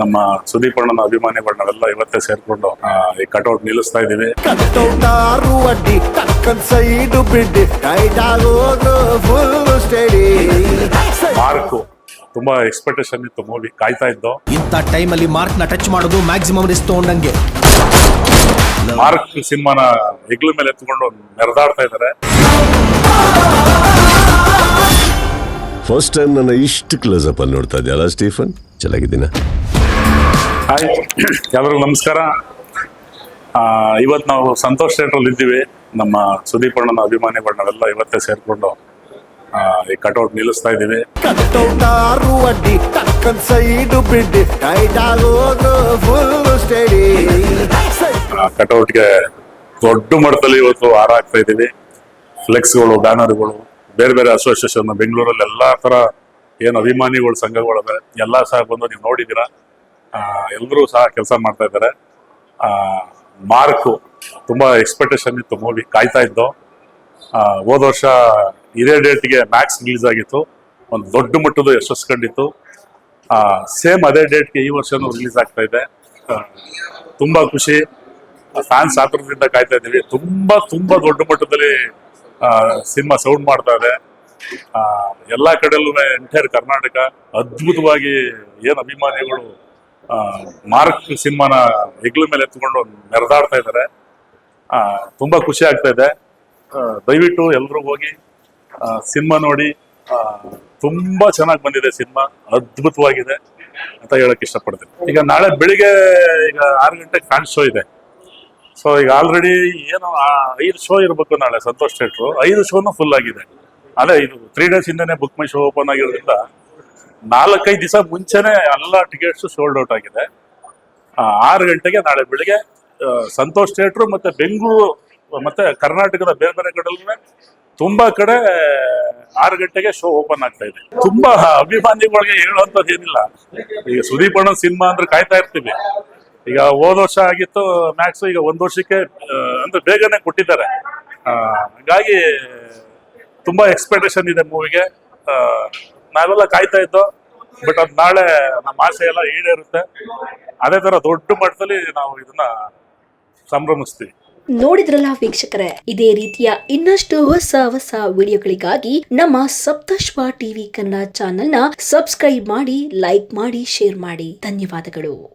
ನಮ್ಮ ಸುದೀಪ್ ಅಣ್ಣನ ಅಭಿಮಾನಿಗಳು ನಾವೆಲ್ಲ ಇವತ್ತೇ ಸೇರ್ಕೊಂಡು ಈ ಕಟೌಟ್ ನಿಲ್ಲಿಸ್ತಾ ಫುಲ್ ಮಾರ್ಕು ತುಂಬಾ ಎಕ್ಸ್ಪೆಕ್ಟೇಷನ್ ಇತ್ತು ಮೂವಿ ಕಾಯ್ತಾ ಇದ್ದು. ಇಂಥ ಟೈಮಲ್ಲಿ ಮಾರ್ಕ್ನ ಟಚ್ ಮಾಡೋದು ಮ್ಯಾಕ್ಸಿಮಮ್ ರಿಸ್ಕ್ ತಗೊಂಡಂಗೆ. ಮಾರ್ಕ್ ಸಿನಿಮಾನ ಹೆಗ್ಲ ಮೇಲೆ ಎತ್ಕೊಂಡು ನೆರೆದಾಡ್ತಾ ಇದ್ದಾರೆ. ಫಸ್ಟ್ ಟೈಮ್ ನನ್ನ ಇಷ್ಟು ಕ್ಲೋಸ್ ಅಪ್ ಅಲ್ಲಿ ನೋಡ್ತಾ ಇದೆಯಲ್ಲ ಸ್ಟೀಫನ್? ಚೆನ್ನಾಗಿದ್ದೀನ? ಹಾಯ್ ಎಲ್ಲರಿಗೂ ನಮಸ್ಕಾರ. ಆ, ಇವತ್ತು ನಾವು ಸಂತೋಷ್ ಥಿಯೇಟ್ರಲ್ಲಿ ಇದ್ದೀವಿ. ನಮ್ಮ ಸುದೀಪ್ ಅಣ್ಣನ ಅಭಿಮಾನಿಗಳು ನಾವೆಲ್ಲ ಇವತ್ತೇ ಸೇರಿಕೊಂಡು ಆ, ಈ ಕಟೌಟ್ ನಿಲ್ಲಿಸ್ತಾ ಇದ್ದೀವಿ. ಕಟೌಟ್ಗೆ ದೊಡ್ಡ ಮಟ್ಟದಲ್ಲಿ ಇವತ್ತು ಹಾರ ಹಾಕ್ತಾ ಇದ್ದೀವಿ. ಫ್ಲೆಕ್ಸ್ಗಳು ಬ್ಯಾನರ್ಗಳು ಬೇರೆ ಬೇರೆ ಅಸೋಸಿಯೇಷನ್ ಬೆಂಗಳೂರಲ್ಲಿ ಎಲ್ಲ ಥರ ಏನು ಅಭಿಮಾನಿಗಳು ಸಂಘಗಳಿವೆ ಎಲ್ಲ ಸಹ ಬಂದು ನೀವು ನೋಡಿದ್ದೀರಾ. ಎಲ್ಲರೂ ಸಹ ಕೆಲಸ ಮಾಡ್ತಾ ಇದ್ದಾರೆ. ಮಾರ್ಕು, ತುಂಬ ಎಕ್ಸ್ಪೆಕ್ಟೇಷನ್ ಇತ್ತು ಮೂವಿ ಕಾಯ್ತಾ ಇದ್ದು. ಹೋದ ವರ್ಷ ಇದೇ ಡೇಟ್ಗೆ ಮ್ಯಾಕ್ಸ್ ರಿಲೀಸ್ ಆಗಿತ್ತು. ಒಂದು ದೊಡ್ಡ ಮಟ್ಟದ ಯಶಸ್ಸು ಕಂಡಿತ್ತು. ಸೇಮ್ ಅದೇ ಡೇಟ್ಗೆ ಈ ವರ್ಷನೂ ರಿಲೀಸ್ ಆಗ್ತಾ ಇದೆ. ತುಂಬ ಖುಷಿ. ಫ್ಯಾನ್ಸ್ ಆತರದಿಂದ ಕಾಯ್ತಾ ಇದ್ದೀವಿ. ತುಂಬ ತುಂಬ ದೊಡ್ಡ ಮಟ್ಟದಲ್ಲಿ ಸಿನಿಮಾ ಸೌಂಡ್ ಮಾಡ್ತಾ ಇದೆ. ಎಲ್ಲಾ ಕಡೆಯಲ್ಲೂ ಎಂಟೈರ್ ಕರ್ನಾಟಕ ಅದ್ಭುತವಾಗಿ ಏನು ಅಭಿಮಾನಿಗಳು ಮಾರ್ಕ್ ಸಿನಿಮಾನ ಹೆಗ್ಲ ಮೇಲೆ ಎತ್ಕೊಂಡು ನೆರೆದಾಡ್ತಾ ಇದ್ದಾರೆ. ತುಂಬಾ ಖುಷಿ ಆಗ್ತಾ ಇದೆ. ದಯವಿಟ್ಟು ಎಲ್ಲರೂ ಹೋಗಿ ಸಿನಿಮಾ ನೋಡಿ. ತುಂಬಾ ಚೆನ್ನಾಗಿ ಬಂದಿದೆ ಸಿನಿಮಾ. ಅದ್ಭುತವಾಗಿದೆ ಅಂತ ಹೇಳಕ್ ಇಷ್ಟಪಡ್ತೀನಿ. ಈಗ ನಾಳೆ ಬೆಳಿಗ್ಗೆ ಈಗ ಆರು ಗಂಟೆಗೆ ಫ್ಯಾನ್ ಶೋ ಇದೆ. ಸೊ ಈಗ ಆಲ್ರೆಡಿ ಏನು ಐದು ಶೋ ಇರಬೇಕು ನಾಳೆ, ಸಂತೋಷ್ ಥಿಯೇಟ್ರು ಐದು ಶೋನು ಫುಲ್ ಆಗಿದೆ. ಅದೇ ಇದು ತ್ರೀ ಡೇಸ್ ಇಂದನೇ ಬುಕ್ ಮೈ ಶೋ ಓಪನ್ ಆಗಿರೋದ್ರಿಂದ ನಾಲ್ಕೈದು ದಿವಸ ಮುಂಚೆನೆ ಎಲ್ಲ ಟಿಕೆಟ್ಸ್ ಸೋಲ್ಡ್ ಔಟ್ ಆಗಿದೆ. ಆರು ಗಂಟೆಗೆ ನಾಳೆ ಬೆಳಿಗ್ಗೆ ಸಂತೋಷ್ ಥಿಯೇಟ್ರು ಮತ್ತೆ ಬೆಂಗಳೂರು, ಮತ್ತೆ ಕರ್ನಾಟಕದ ಬೇರೆ ಬೇರೆ ಕಡೆ ತುಂಬಾ ಕಡೆ, ಆರು ಗಂಟೆಗೆ ಶೋ ಓಪನ್ ಆಗ್ತಾ ಇದೆ. ತುಂಬಾ ಅಭಿಮಾನಿಗಳಿಗೆ ಹೇಳುವಂತದ್ದು ಏನಿಲ್ಲ. ಈಗ ಸುದೀಪ್ ಅಣ್ಣ ಸಿನಿಮಾ ಅಂದ್ರೆ ಕಾಯ್ತಾ ಇರ್ತೀವಿ. ಈಗ ಹೋದ ವರ್ಷ ಆಗಿತ್ತು ಮ್ಯಾಕ್ಸ್ ಈಗ ಒಂದ್ ವರ್ಷಕ್ಕೆ ಅಂದ್ರೆ ಬೇಗನೆ ಕೊಟ್ಟಿದ್ದಾರೆ. ಹಾಗಾಗಿ ತುಂಬಾ ಎಕ್ಸ್ಪೆಕ್ಟೇಷನ್ ಇದೆ ಮೂವಿಗೆ ನಾವೆಲ್ಲ ಕಾಯ್ತಾ ಇದ್ದೋ, ಬಟ್ ಅದ್ ನಾಳೆ ನಮ್ಮ ಆಸೆ ಎಲ್ಲ ಈಡೇರುತ್ತೆ. ಅದೇ ತರ ದೊಡ್ಡ ಮಟ್ಟದಲ್ಲಿ ನಾವು ಇದನ್ನ ಸಂಭ್ರಮಿಸ್ತೀವಿ. ನೋಡಿದ್ರಲ್ಲ ವೀಕ್ಷಕರೇ, ಇದೇ ರೀತಿಯ ಇನ್ನಷ್ಟು ಹೊಸ ಹೊಸ ವಿಡಿಯೋಗಳಿಗಾಗಿ ನಮ್ಮ ಸಪ್ತಶ್ವ ಟಿವಿ ಕನ್ನಡ ಚಾನೆಲ್ನ ಸಬ್ಸ್ಕ್ರೈಬ್ ಮಾಡಿ, ಲೈಕ್ ಮಾಡಿ, ಶೇರ್ ಮಾಡಿ. ಧನ್ಯವಾದಗಳು.